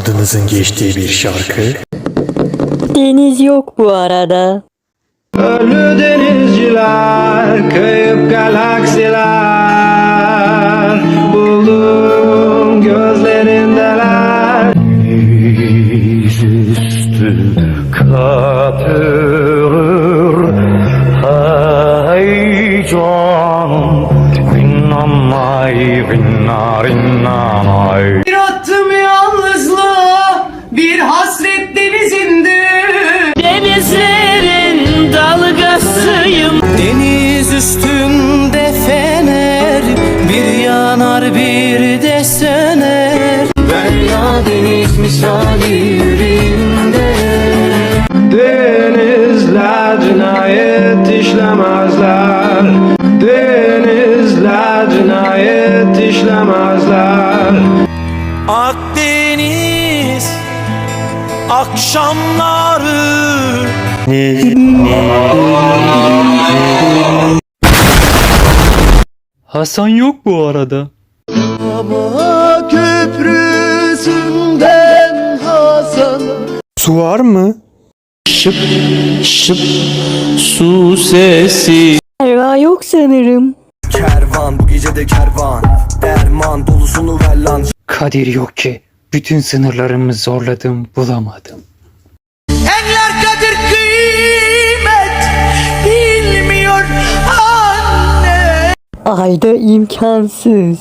adınızın geçtiği bir şarkı? Deniz yok bu arada. Ölü denizciler, kayıp galaksiler Buldum gözlerindeler Yüzüstü kapırır Hay canım Rinnamay, rinna, rinnamay Bir attım yalnızlığa bir hasret denizinde Denizlerin dalgasıyım. Deniz üstünde fener Bir yanar bir de söner. Derya deniz misali yüreğimde. Denizler cinayet işlemezler. Denizler cinayet işlemezler. Akdeniz akşamları Hasan yok bu arada. köprüsünden Hasan Su var mı? Şıp şıp su sesi Erva yok sanırım. Kervan bu gece de kervan Derman dolusunu ver lan Kadir yok ki. Bütün sınırlarımı zorladım bulamadım. Eller kadir kıymet bilmiyor anne Ayda imkansız.